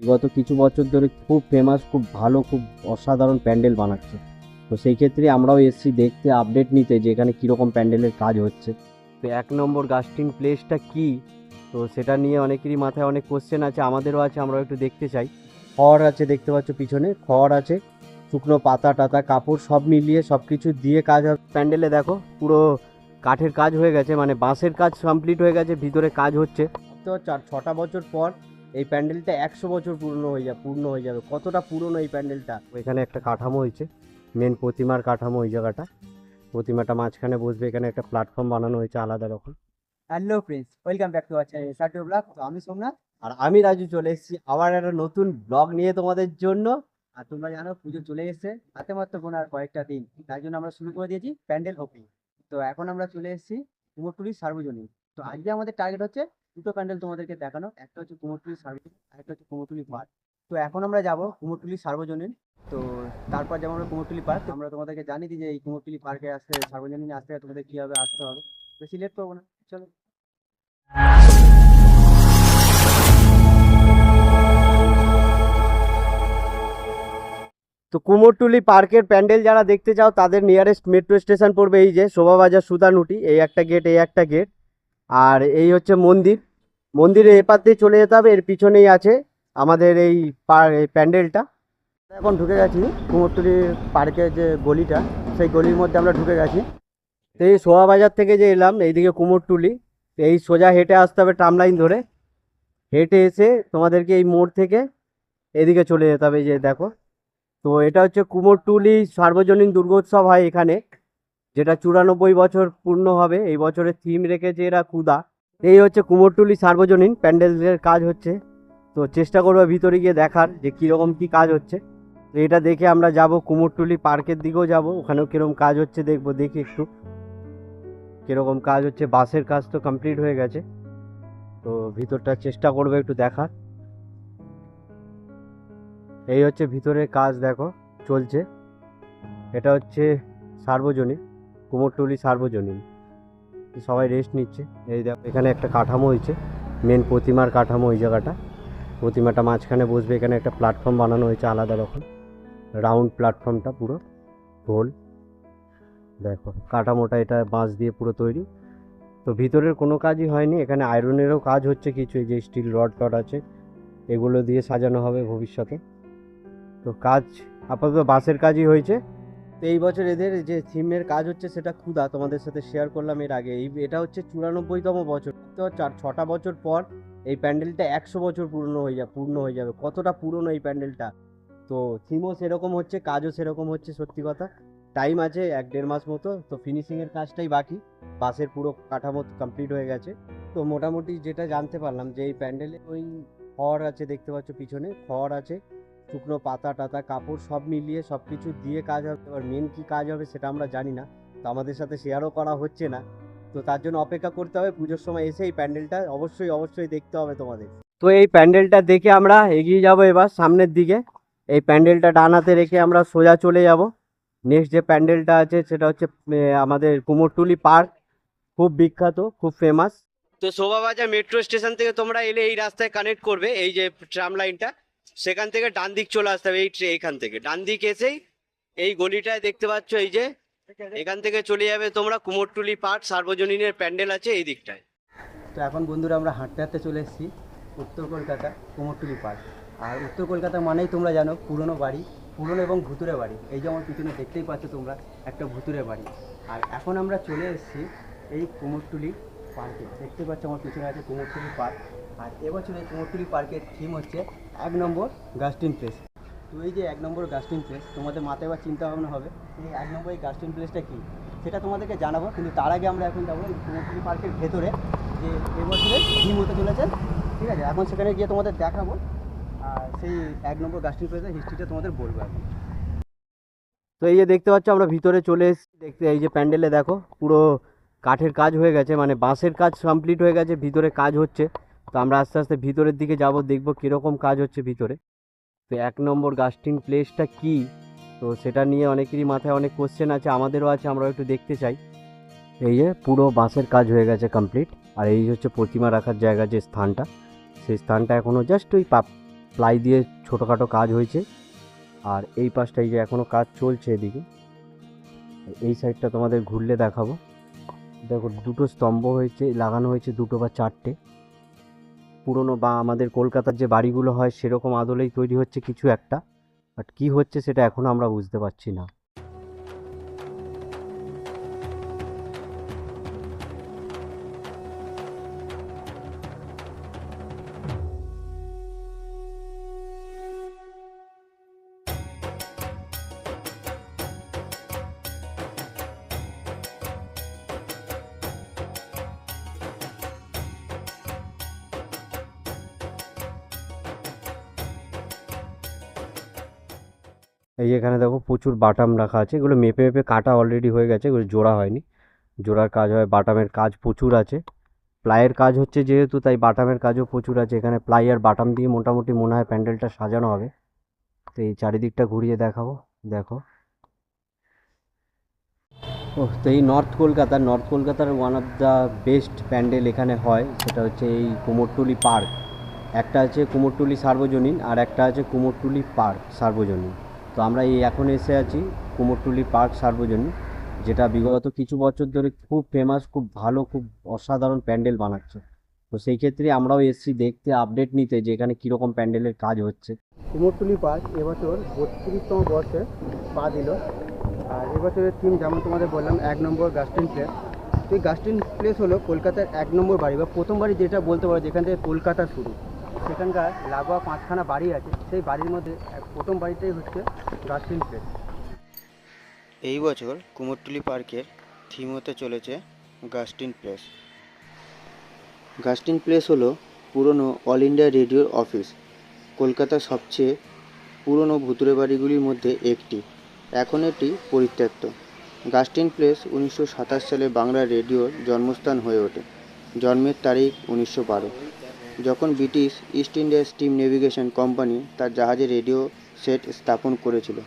বিগত কিছু বছর ধরে খুব ফেমাস খুব ভালো, খুব অসাধারণ প্যান্ডেল বানাচ্ছে। তো সেই ক্ষেত্রে আমরাও এসেছি দেখতে আপডেট নিতে যে এখানে কীরকম প্যান্ডেলের কাজ হচ্ছে। তো এক নম্বর গাস্টিং প্লেসটা কি? তো সেটা নিয়ে অনেকেরই মাথায় অনেক কোশ্চেন আছে, আমাদেরও আছে, আমরাও একটু দেখতে চাই। খড় আছে, দেখতে পাচ্ছ পিছনে, খড় আছে, শুকনো পাতা টাতা, কাপড় সব মিলিয়ে সব কিছু দিয়ে কাজ প্যান্ডেলে দেখো, পুরো কাঠের কাজ হয়ে গেছে মানে বাঁশের কাজ কমপ্লিট হয়ে গেছে, ভিতরে কাজ হচ্ছে। তো চার, ছটা বছর পর এই প্যান্ডেলটা একশো বছর পূর্ণ হয়ে যাবে পূর্ণ হয়ে যাবে। কতটা পুরনো এই প্যান্ডেলটা? এখানে একটা কাঠামো হয়েছে মেন প্রতিমার কাঠামো ওই জায়গাটা। প্রতিমাটা মাঝখানে বসবে এখানে একটা প্ল্যাটফর্ম বানানো হয়েছে আলাদা রকম। Hello friends welcome back to আচ্ছা সার্টিও ব্লগ তো আমি সোমনাথ। আর আমি রাজু চলে এসেছি আবার একটা নতুন ব্লগ নিয়ে তোমাদের জন্য। আর তোমরা জানো পুজো চলে এসেছে হাতে মাত্র গোনা আর কয়েকটা দিন। তার জন্য আমরা শুরু করে দিয়েছি প্যান্ডেল ওপেনিং তো এখন আমরা চলে এসেছি কুমোরটুলির সার্বজনীন। তো আজকে আমাদের টার্গেট হচ্ছে দুটো প্যান্ডেল তোমাদেরকে দেখানো। একটা হচ্ছে কুমোরটুলি সার্বজনীন আর একটা হচ্ছে কুমোরটুলি পার্ক তো এখন আমরা যাব কুমোরটুলি সার্বজনীন। তো তারপর যাব আমরা কুমোরটুলি পার্ক আমরা তোমাদেরকে দিই যে এই কুমোরটুলি পার্কে আসতে সার্বজনীনে আসতে তোমাদের কীভাবে আসতে হবে। বেশি লেট করব না, চলো। তো কুমোরটুলি পার্কের প্যান্ডেল যারা দেখতে চাও, তাদের নিয়ারেস্ট মেট্রো স্টেশন পড়বে এই যে শোভাবাজার সুতানুটি। এই একটা গেট এই একটা গেট আর এই হচ্ছে মন্দির। মন্দিরের এপার দিয়ে চলে যেতে হবে, এর পিছনেই আছে আমাদের এই প্যান্ডেলটা। এখন ঢুকে গেছি কুমোরটুলি পার্কের যে গলিটা, সেই গলির মধ্যে আমরা ঢুকে গেছি। তো এই শোভাবাজার থেকে যে এলাম, এইদিকে কুমোরটুলি, এই সোজা হেঁটে আসতে হবে ট্রাম লাইন ধরে। হেঁটে এসে তোমাদেরকে এই মোড় থেকে এদিকে চলে যেতে হবে যে দেখো। তো এটা হচ্ছে কুমোরটুলি সার্বজনীন দুর্গোৎসব হয় এখানে, যেটা চুরানব্বই বছর পূর্ণ হবে। এই বছরের থিম রেখেছে এরা কুদা। এই হচ্ছে কুমোরটুলি সার্বজনীন প্যান্ডেলের কাজ হচ্ছে। তো চেষ্টা করব ভিতরে গিয়ে দেখার যে কীরকম কী কাজ হচ্ছে। তো এটা দেখে আমরা যাব কুমোরটুলি পার্কের দিকেও যাব। ওখানেও কীরকম কাজ হচ্ছে দেখব, দেখি একটু। কীরকম কাজ হচ্ছে, বাসের কাজ তো কমপ্লিট হয়ে গেছে। তো ভিতরটা চেষ্টা করব একটু দেখার। এই হচ্ছে ভিতরের কাজ দেখো, চলছে। এটা হচ্ছে সার্বজনীন, কুমোরটুলি সার্বজনীন। সবাই রেস্ট নিচ্ছে। এই দেখো, এখানে একটা কাঠামো হয়েছে মেন প্রতিমার কাঠামো ওই জায়গাটা। প্রতিমাটা মাঝখানে বসবে, এখানে একটা প্ল্যাটফর্ম বানানো হয়েছে আলাদা রকম। রাউন্ড প্ল্যাটফর্মটা পুরো গোল। দেখো, কাঠামোটা এটা বাঁশ দিয়ে পুরো তৈরি। তো ভিতরের কোনো কাজই হয়নি, এখানে আয়রনেরও কাজ হচ্ছে কিছু যে স্টিল রড টড আছে, এগুলো দিয়ে সাজানো হবে ভবিষ্যতে। তো কাজ, আপাতত বাসের কাজই হয়েছে। তো এই বছর এদের যে থিমের কাজ হচ্ছে সেটা ক্ষুদা তোমাদের সাথে শেয়ার করলাম এর আগে। এই, এটা হচ্ছে চুরানব্বইতম বছর, তো চার, ছটা বছর পর এই প্যান্ডেলটা একশো বছর পূর্ণ হয়ে যাবে, পূর্ণ হয়ে যাবে, কতটা পুরনো এই প্যান্ডেলটা? তো থিমও সেরকম হচ্ছে, কাজও সেরকম হচ্ছে, সত্যি কথা। টাইম আছে এক, দেড় মাস মতো, তো ফিনিশিংয়ের কাজটাই বাকি, বাসের পুরো কাঠামো কমপ্লিট হয়ে গেছে। তো মোটামুটি যেটা জানতে পারলাম যে এই প্যান্ডেলে ওই খড় আছে, দেখতে পাচ্ছ পিছনে, খড় আছে শুকনো পাতা টাতা, কাপড় সব মিলিয়ে সব কিছু দিয়ে কাজ হবে। এবার মেন কী কাজ হবে সেটা আমরা জানি না। তো আমাদের সাথে শেয়ারও করা হচ্ছে না। তো তার জন্য অপেক্ষা করতে হবে। পুজোর সময় এসে এই প্যান্ডেলটা অবশ্যই অবশ্যই দেখতে হবে তোমাদের। তো এই প্যান্ডেলটা দেখে আমরা এগিয়ে যাব এবার সামনের দিকে। এই প্যান্ডেলটা ডানাতে রেখে আমরা সোজা চলে যাব। নেক্সট যে প্যান্ডেলটা আছে সেটা হচ্ছে আমাদের কুমোরটুলি পার্ক। খুব বিখ্যাত, খুব ফেমাস তো শোভাবাজার মেট্রো স্টেশন থেকে তোমরা এলে এই রাস্তায় কানেক্ট করবে। এই যে ট্রাম লাইনটা সেখান থেকে ডান দিক চলে আসতে হবে, এই এখান থেকে। ডান দিক এসেই এই গলিটায় দেখতে পাচ্ছ এই যে, এখান থেকে চলে যাবে তোমরা কুমোরটুলি পার্ক, সার্বজনীনের প্যান্ডেল আছে এই দিকটায়। তো এখন বন্ধুরা আমরা হাঁটতে হাঁটতে চলে এসেছি উত্তর কলকাতা কুমোরটুলি পার্ক। আর উত্তর কলকাতা মানেই তোমরা জানো পুরনো বাড়ি, পুরনো এবং ভুতুরে বাড়ি। এই যে আমার পিছনে দেখতেই পাচ্ছ তোমরা একটা ভুতুরে বাড়ি। আর এখন আমরা চলে এসেছি এই কুমোরটুলি পার্কে। দেখতে পাচ্ছ আমার পিছনে আছে কুমোরটুলি পার্ক। আর এবছর এই কুমোরটুলি পার্কের থিম হচ্ছে এক নম্বর গাস্টিন প্লেস তো এই যে এক নম্বর গাস্টিন প্লেস তোমাদের মাথায় এবার চিন্তা ভাবনা হবে এই এক নম্বর এই গাস্টিন প্লেসটা কী? সেটা তোমাদেরকে জানাব, কিন্তু তার আগে আমরা এখন যাব কুমোরটুলি পার্কের ভেতরে, যে এবছরের থিম হতে চলেছে, ঠিক আছে? এখন সেখানে গিয়ে তোমাদের দেখাবো, আর সেই এক নম্বর গাস্টিং প্লেসের হিস্ট্রিটা তোমাদের বলব এখন। তো এই যে দেখতে পাচ্ছ, আমরা ভিতরে চলে এসেছি, দেখতে এই যে প্যান্ডেলে দেখো, পুরো কাঠের কাজ হয়ে গেছে মানে বাঁশের কাজ কমপ্লিট হয়ে গেছে, ভিতরে কাজ হচ্ছে। তো আমরা আস্তে আস্তে ভিতরের দিকে যাব, দেখব কীরকম কাজ হচ্ছে ভিতরে। তো এক নম্বর গাস্টিং প্লেসটা কি? তো সেটা নিয়ে অনেকেরই মাথায় অনেক কোশ্চেন আছে, আমাদেরও আছে, আমরাও একটু দেখতে চাই। এই যে পুরো বাঁশের কাজ হয়ে গেছে কমপ্লিট আর এই হচ্ছে প্রতিমা রাখার জায়গা যে স্থানটা, সেই স্থানটা এখনও জাস্ট ওই পাপ প্লাই দিয়ে ছোটোখাটো কাজ হয়েছে। আর এই পাশটাই যে এখনও কাজ চলছে এদিকে। এই সাইডটা তোমাদের ঘুরলে দেখাবো। দেখো দুটো স্তম্ভ হয়েছে, লাগানো হয়েছে দুটো বা চারটে। পুরনো বা আমাদের কলকাতার যে বাড়িগুলো হয়, সেরকম আদলেই তৈরি হচ্ছে কিছু একটা। বাট কী হচ্ছে সেটা এখনও আমরা বুঝতে পারছি না। এই যে এখানে দেখো প্রচুর বাটাম রাখা আছে। এগুলো মেপে মেপে কাটা অলরেডি হয়ে গেছে, এগুলো জোড়া হয়নি। জোড়ার কাজ হয় বাটামের কাজ প্রচুর আছে। প্লাইয়ের কাজ হচ্ছে যেহেতু, তাই বাটামের কাজও প্রচুর আছে। এখানে প্লাই আর বাটাম দিয়ে মোটামুটি মনে হয় প্যান্ডেলটা সাজানো হবে। তো এই চারিদিকটা ঘুরিয়ে দেখাবো, দেখো। ও তো এই নর্থ কলকাতার নর্থ কলকাতার one of the best pandal এখানে হয়। সেটা হচ্ছে এই কুমোরটুলি পার্ক। একটা আছে কুমোরটুলি সার্বজনীন আর একটা আছে কুমোরটুলি পার্ক সার্বজনীন। তো আমরা এই এখন এসে আছি কুমোরটুলি পার্ক সার্বজনীন, যেটা বিগত কিছু বছর ধরে খুব ফেমাস খুব ভালো, খুব অসাধারণ প্যান্ডেল বানাচ্ছে। তো সেই ক্ষেত্রে আমরাও এসেছি দেখতে আপডেট নিতে যে এখানে কীরকম প্যান্ডেলের কাজ হচ্ছে। কুমোরটুলি পার্ক এবছর বত্রিশতম বর্ষে পা দিল। আর এবছরের থিম যেমন তোমাদের বললাম, এক নম্বর গাস্টিন প্লেস তো এই গাস্টিন প্লেস হলো কলকাতার এক নম্বর বাড়ি বা প্রথম বাড়ি যেটা বলতে পারো যেখান থেকে কলকাতা শুরু। সেখানকার লাগোয়া পাঁচখানা বাড়ি আছে, সেই বাড়ির মধ্যে প্রথম বাড়িটাই হচ্ছে গাস্টিন প্লেস। এই বছর কুমোরটুলি পার্কের থিম হতে চলেছে গাস্টিন প্লেস। গাস্টিন প্লেস হলো পুরনো অল ইন্ডিয়া রেডিওর অফিস, কলকাতার সবচেয়ে পুরনো ভুতুরে বাড়িগুলির মধ্যে একটি, এখন এটি পরিত্যক্ত। গাস্টিন প্লেস উনিশশো সাতাশ সালে বাংলা রেডিওর জন্মস্থান হয়ে ওঠে, জন্মের তারিখ উনিশশো বারো। যখন British East India steam navigation company তার জাহাজে রেডিও সেট স্থাপন করেছিল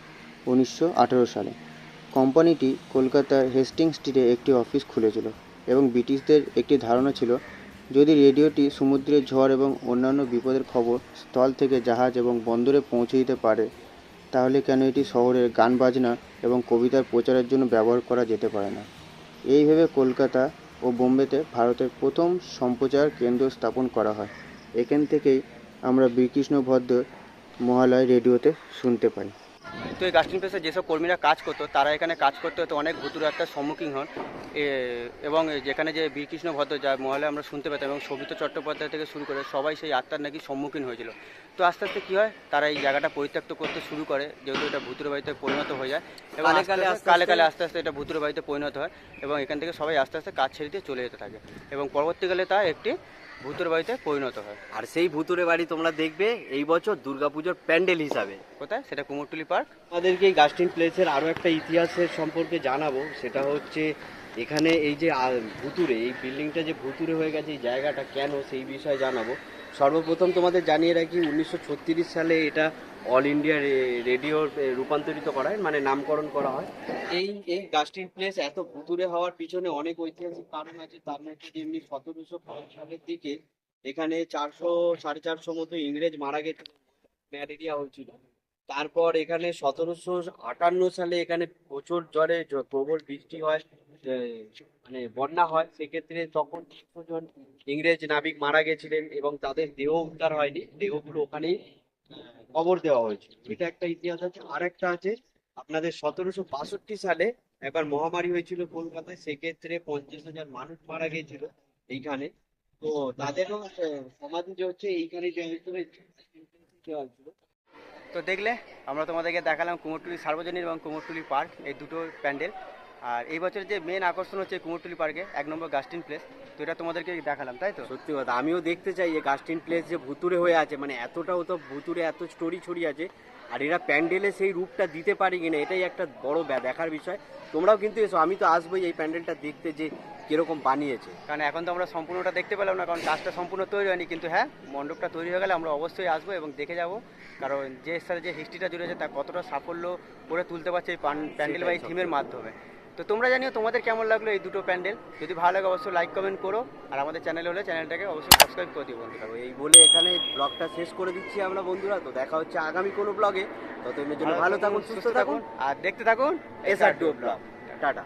উনিশশো আঠেরো সালে। কোম্পানিটি কলকাতার হেস্টিং স্ট্রিটে একটি অফিস খুলেছিল এবং ব্রিটিশদের একটি ধারণা ছিল, যদি রেডিওটি সমুদ্রের ঝড় এবং অন্যান্য বিপদের খবর স্থল থেকে জাহাজ এবং বন্দরে পৌঁছে দিতে পারে, তাহলে কেন এটি শহরের গান বাজনা এবং কবিতার প্রচারের জন্য ব্যবহার করা যেতে পারে না? এই ভেবে কলকাতা ও বোম্বেতে ভারতের প্রথম সম্প্রচার কেন্দ্র স্থাপন করা হয়। এখান থেকেই আমরা বীরকৃষ্ণ ভদ্র মহালয় রেডিওতে শুনতে পাই। তো এই গাস্টিং প্লেসে যেসব কর্মীরা কাজ করতো তারা এখানে কাজ করতে হতো অনেক ভুতুর একটা সম্মুখীন হন। এবং যেখানে যে বীরকৃষ্ণ ভদ্র যা মহলে আমরা শুনতে পেতাম এবং সবিতা চট্টোপাধ্যায় থেকে শুরু করে সবাই সেই আত্মার নাকি সম্মুখীন হয়েছিল। তো আস্তে আস্তে কী হয় তারা এই জায়গাটা পরিত্যক্ত করতে শুরু করে যেহেতু এটা ভুতুরে বাড়িতে পরিণত হয়ে যায়। এবং কালে কালে আস্তে আস্তে এটা ভুতুরে বাড়িতে পরিণত হয় এবং এখান থেকে সবাই আস্তে আস্তে কাজ ছেড়ে দিয়ে চলে যেতে থাকে। এবং পরবর্তীকালে তা একটি ভুতুরে বাড়িতে পরিণত হয়। আর সেই ভুতুরে বাড়ি তোমরা দেখবে এই বছর দুর্গাপুজোর প্যান্ডেল হিসাবে। কোথায়? সেটা কুমোরটুলি পার্ক? আমাদেরকে এই গাস্টিন প্লেসের আরও একটা ইতিহাসের সম্পর্কে জানাব। সেটা হচ্ছে এখানে এই যে ভুতুরে এই বিল্ডিংটা যে ভুতুরে হয়ে গেছে এই জায়গাটা কেন সেই বিষয়ে জানাব। সর্বপ্রথম তোমাদের জানিয়ে রাখি উনিশশো ছত্রিশ সালে এটা অল ইন্ডিয়া রেডিওর রূপান্তরিত করা হয় মানে নামকরণ করা হয়। এই এই গাস্টিন প্লেস এত ভুতুরে হওয়ার পিছনে অনেক ঐতিহাসিক কারণ আছে। তার মধ্যে যেমনি সতেরোশো সালের দিকে এখানে চারশো, সাড়ে চারশো মতো ইংরেজ মারা গেছে। ম্যালেরিয়া হয়েছিল। তারপর এখানে সতেরোশো আটান্ন সালে এখানে প্রচুর জ্বরে প্রবল বৃষ্টি হয় মানে বন্যা হয়। সেক্ষেত্রে তখন জন ইংরেজ নাবিক মারা গেছিলেন এবং তাদের দেহ উদ্ধার হয়নি। দেহগুলো ওখানেই কবর দেওয়া হয়েছে। এটা একটা ইতিহাস আছে। আর একটা আছে, আপনাদের সতেরোশো বাষট্টি সালে একবার মহামারী হয়েছিল কলকাতায়, সেক্ষেত্রে পঞ্চাশ হাজার মানুষ মারা গেছিল এইখানে। তো তাদেরও সমাধি যে হচ্ছে এইখানে তো দেখলে, আমরা তোমাদেরকে দেখালাম কুমোরটুলি সার্বজনীন এবং কুমোরটুলি পার্ক, এই দুটো প্যান্ডেল। আর এই বছরের যে মেন আকর্ষণ হচ্ছে কুমোরটুলি পার্কে এক নম্বর গাস্টিন প্লেস তো এটা তোমাদেরকে দেখালাম, তাই তো? সত্যি কথা, আমিও দেখতে চাই যে গাস্টিন প্লেস যে ভুতুরে হয়ে আছে মানে এতটাও তো ভুতুরে এত স্টোরি ছড়িয়ে আছে, আর এরা প্যান্ডেলে সেই রূপটা দিতে পারে কিনা, এটাই একটা বড় দেখার বিষয়। তোমরাও কিন্তু এসো, আমি তো আসবোই এই প্যান্ডেলটা দেখতে যে কীরকম বানিয়েছে? কারণ এখন তো আমরা সম্পূর্ণটা দেখতে পেলাম না কারণ কাজটা সম্পূর্ণ তৈরি হয়নি কিন্তু হ্যাঁ মণ্ডপটা তৈরি হয়ে গেলে আমরা অবশ্যই আসব এবং দেখে যাব। কারণ যে এর সাথে যে হিস্ট্রিটা জুড়েছে তা কতটা সাফল্য করে তুলতে পারছে এই প্যান্ডেল বা এই থিমের মাধ্যমে। তো তোমরা জানিও তোমাদের কেমন লাগল এই দুটো প্যান্ডেল? যদি ভালো লাগে অবশ্যই লাইক কমেন্ট করো। আর আমাদের চ্যানেল হলে চ্যানেলটাকে অবশ্যই সাবস্ক্রাইব করে দিও বন্ধুরা। এই বলে এখানে ব্লগটা শেষ করে দিচ্ছি আমরা বন্ধুরা। তো দেখা হচ্ছে আগামী কোনো ব্লগে। ততদিনের জন্য ভালো থাকুন সুস্থ থাকুন। আর দেখতে থাকুন S R two blog tata.